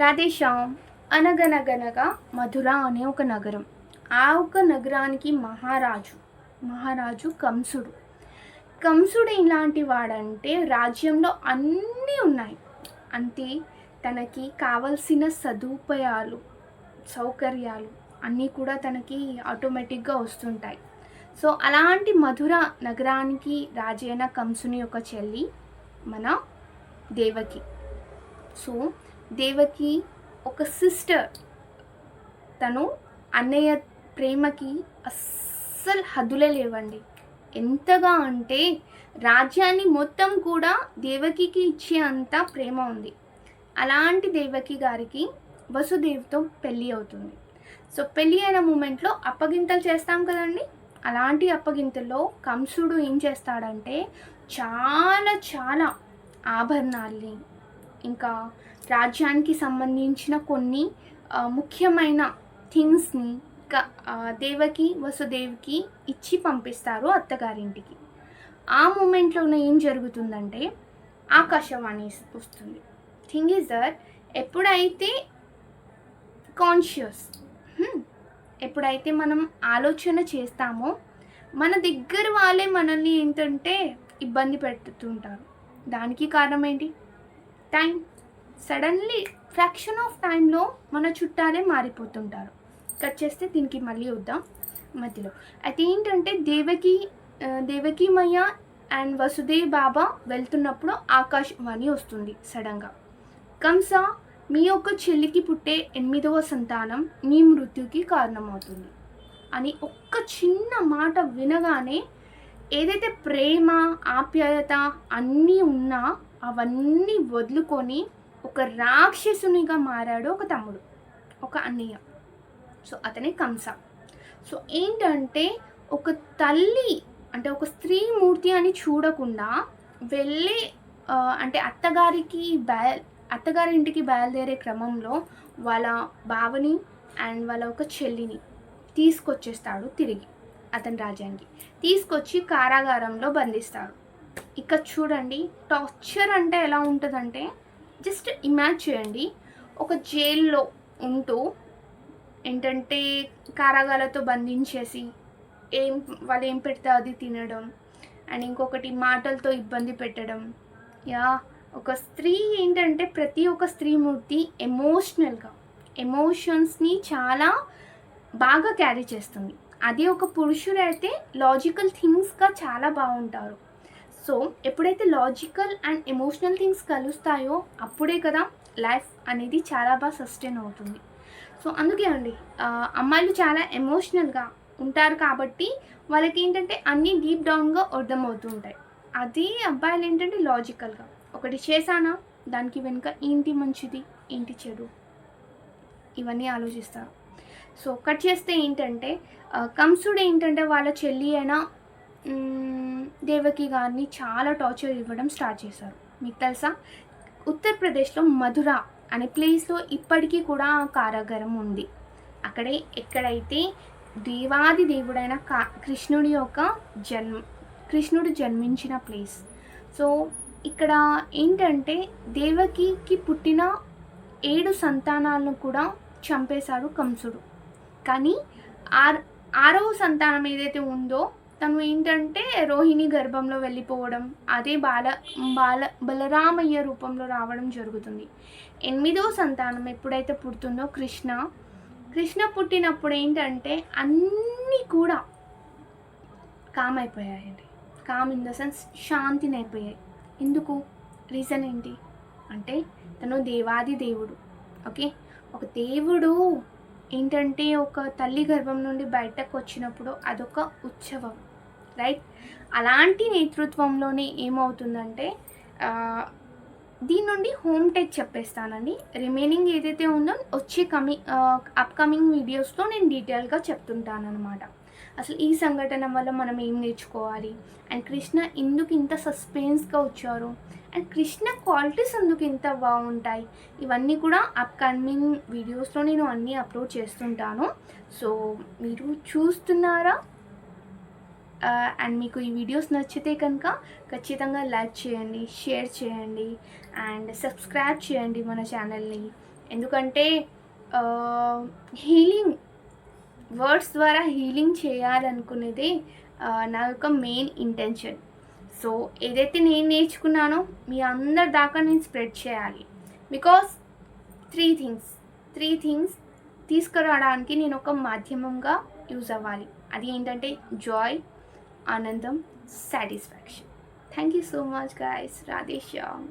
రాధేశ్యామ్ అనగనగనగా మధుర అనే ఒక నగరం. ఆ ఒక నగరానికి మహారాజు మహారాజు కంసుడు. కంసుడు ఇలాంటి వాడంటే రాజ్యంలో అన్నీ ఉన్నాయి. అంటే తనకి కావలసిన సదుపాయాలు సౌకర్యాలు అన్నీ కూడా తనకి ఆటోమేటిక్గా వస్తుంటాయి. సో అలాంటి మధుర నగరానికి రాజైన కంసుని యొక్క చెల్లి మన దేవకి. సో దేవకి ఒక సిస్టర్ తను అన్నయ్య ప్రేమకి అస్సలు హద్దులే లేవండి. ఎంతగా అంటే రాజ్యాన్ని మొత్తం కూడా దేవకికి ఇచ్చే అంత ప్రేమ ఉంది. అలాంటి దేవకి గారికి వసుదేవ్తో పెళ్ళి అవుతుంది. సో పెళ్ళి అయిన మూమెంట్లో అప్పగింతలు చేస్తాం కదండి. అలాంటి అప్పగింతల్లో కంసుడు ఏం చేస్తాడంటే చాలా చాలా ఆభరణాల్ని ఇంకా రాజ్యానికి సంబంధించిన కొన్ని ముఖ్యమైన థింగ్స్ని దేవకి వసుదేవ్కి ఇచ్చి పంపిస్తారు అత్తగారింటికి. ఆ మూమెంట్లోనే ఏం జరుగుతుందంటే ఆకాశవాణి వస్తుంది. థింగ్ ఈజ్ దట్ ఎప్పుడైతే కాన్షియస్ ఎప్పుడైతే మనం ఆలోచన చేస్తామో మన దగ్గర వాళ్ళే మనల్ని ఏంటంటే ఇబ్బంది పెడుతుంటారు. దానికి కారణం ఏంటి? టైం. సడన్లీ ఫ్రాక్షన్ ఆఫ్ టైంలో మన చుట్టాలే మారిపోతుంటారు. కట్ చేస్తే దీనికి మళ్ళీ వద్దాం. మధ్యలో. అయితే ఏంటంటే దేవకి దేవకీమయ్య అండ్ వసుదేవ్ బాబా వెళ్తున్నప్పుడు ఆకాశవాణి వస్తుంది సడన్గా కంస మీ యొక్క చెల్లికి పుట్టే ఎనిమిదవ సంతానం మీ మృత్యుకి కారణమవుతుంది అని ఒక్క చిన్న మాట వినగానే ఏదైతే ప్రేమ ఆప్యాయత అన్నీ ఉన్నా అవన్నీ వదులుకొని ఒక రాక్షసునిగా మారాడు ఒక తమ్ముడు ఒక అన్నయ్య. సో అతనే కంస. సో ఏంటంటే ఒక తల్లి అంటే ఒక స్త్రీ మూర్తి అని చూడకుండా వెళ్ళే అంటే అత్తగారికి బయ అత్తగారి ఇంటికి బయలుదేరే క్రమంలో వాళ్ళ బావని అండ్ వాళ్ళ ఒక చెల్లిని తీసుకొచ్చేస్తాడు తిరిగి అతని రాజ్యానికి. తీసుకొచ్చి కారాగారంలో బంధిస్తాడు. ఇక చూడండి టార్చర్ అంటే ఎలా ఉంటుందంటే జస్ట్ ఇమాజ్ చేయండి. ఒక జైల్లో ఉంటూ ఏంటంటే కారాగాలతో బంధించేసి ఏం వాళ్ళు ఏం పెడితే అది తినడం అండ్ ఇంకొకటి మాటలతో ఇబ్బంది పెట్టడం. యా ఒక స్త్రీ ఏంటంటే ప్రతి ఒక్క స్త్రీమూర్తి ఎమోషనల్గా ఎమోషన్స్ని చాలా బాగా క్యారీ చేస్తుంది. అదే ఒక పురుషుడైతే లాజికల్ థింగ్స్గా చాలా బాగుంటారు. సో ఎప్పుడైతే లాజికల్ అండ్ ఎమోషనల్ థింగ్స్ కలుస్తాయో అప్పుడే కదా లైఫ్ అనేది చాలా బాగా సస్టైన్ అవుతుంది. సో అందుకే అండి అమ్మాయిలు చాలా ఎమోషనల్గా ఉంటారు కాబట్టి వాళ్ళకి ఏంటంటే అన్నీ డీప్ డౌన్గా అర్థమవుతూ ఉంటాయి అదే అబ్బాయిలు ఏంటంటే లాజికల్గా ఒకటి చేశానా? దానికి వెనుక ఏంటి మంచిది? ఏంటి చెడు? ఇవన్నీ ఆలోచిస్తారు. సో కట్ చేస్తే ఏంటంటే కంసుడు ఏంటంటే వాళ్ళ చెల్లి అయినా దేవకి గారిని చాలా టార్చర్ ఇవ్వడం స్టార్ట్ చేశారు. మీకు తెలుసా? ఉత్తరప్రదేశ్లో మధుర అనే ప్లేస్లో ఇప్పటికీ కూడా ఆ కారాగారం ఉంది. అక్కడే ఎక్కడైతే దేవాది దేవుడైన కా కృష్ణుడి యొక్క జన్మ కృష్ణుడు జన్మించిన ప్లేస్. సో ఇక్కడ ఏంటంటే దేవకికి పుట్టిన ఏడు సంతానాలను కూడా చంపేశాడు కంసుడు. కానీ ఆర్ ఆరవ సంతానం ఏదైతే ఉందో తను ఏంటంటే రోహిణి గర్భంలో వెళ్ళిపోవడం అదే బాల బాల బలరామయ్య రూపంలో రావడం జరుగుతుంది. ఎనిమిదో సంతానం ఎప్పుడైతే పుడుతుందో కృష్ణ కృష్ణ పుట్టినప్పుడు ఏంటంటే అన్నీ కూడా కామ్ అయిపోయాయండి కామ్ ఇన్ ద సెన్స్ శాంతిని అయిపోయాయి ఎందుకు? రీజన్ ఏంటి? అంటే తను దేవాది దేవుడు ఓకే? ఒక దేవుడు ఏంటంటే ఒక తల్లి గర్భం నుండి బయటకు వచ్చినప్పుడు అదొక ఉత్సవం రైట్ అలాంటి నేతృత్వంలోనే ఏమవుతుందంటే దీని నుండి హోమ్ టెక్ చెప్పేస్తానండి. రిమైనింగ్ ఏదైతే ఉందో వచ్చే కమింగ్ అప్కమింగ్ వీడియోస్లో నేను డీటెయిల్గా చెప్తుంటానమాట అసలు ఈ సంఘటన వల్ల మనం ఏం నేర్చుకోవాలి? అండ్ కృష్ణ ఎందుకు ఇంత సస్పెన్స్గా వచ్చారు? అండ్ కృష్ణ క్వాలిటీస్ అందుకు ఇంత బాగుంటాయి? ఇవన్నీ కూడా అప్కమింగ్ వీడియోస్లో నేను అన్నీ అప్లోడ్ చేస్తుంటాను. సో మీరు చూస్తున్నారా? అండ్ మీకు ఈ వీడియోస్ నచ్చితే కనుక ఖచ్చితంగా లైక్ చేయండి షేర్ చేయండి అండ్ సబ్స్క్రైబ్ చేయండి మన ఛానల్ని ఎందుకంటే హీలింగ్ వర్డ్స్ ద్వారా హీలింగ్ చేయాలనుకునేదే నా యొక్క మెయిన్ ఇంటెన్షన్ సో ఏదైతే నేను నేర్చుకున్నానో మీ అందరి దాకా నేను స్ప్రెడ్ చేయాలి. Because three things three things తీసుకురావడానికి నేను ఒక మాధ్యమంగా యూజ్ అవ్వాలి. అది ఏంటంటే జాయ్ ఆనందం satisfaction thank you so much guys Radheshyam.